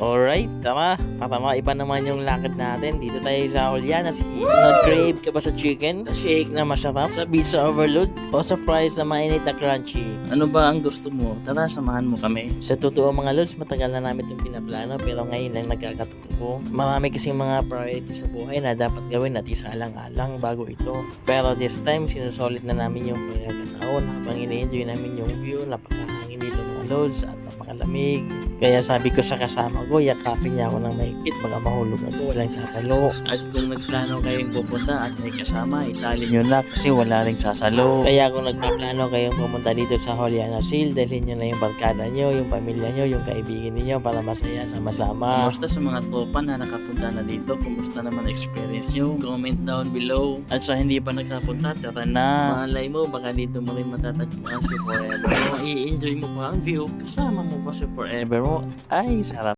Alright, tara. Para maiba naman yung lakad natin. Dito tayo sa Juliana. Si Nag-crave ka ba sa chicken? Sa shake na masarap? Sa pizza overload? O sa fries na mainit na crunchy? Ano ba ang gusto mo? Tara, samahan mo kami. Sa totoo mga lods, matagal na namin itong pinaplano pero ngayon lang nagkakatotoo. Marami kasing mga priorities sa buhay na dapat gawin at isalang-alang bago ito. Pero this time, sinusolid na namin yung pagkakataon habang ina-enjoy namin yung view, napakahangin dito mga lods at napakalamig. Kaya sabi ko sa kasama ko, yakapin niya ako ng mahigpit baka mahulog ako, walang sasalo. At kung nagplano kayong pupunta at may kasama, itali nyo na kasi wala ring sasalo. Kaya kung nagpaplano kayong pumunta dito sa Holiana Seal, dalhin nyo na yung barkada nyo, yung pamilya nyo, yung kaibigan niyo para masaya sama-sama. Kumusta sa mga tropa na nakapunta na dito? Kumusta naman experience nyo? Comment down below. At sa hindi pa nakapunta, tara na. Malay mo, baka dito mo rin matatagpuan si Forever. I-enjoy mo pa ang view, kasama mo pa si Forever mo. Ay, sarap.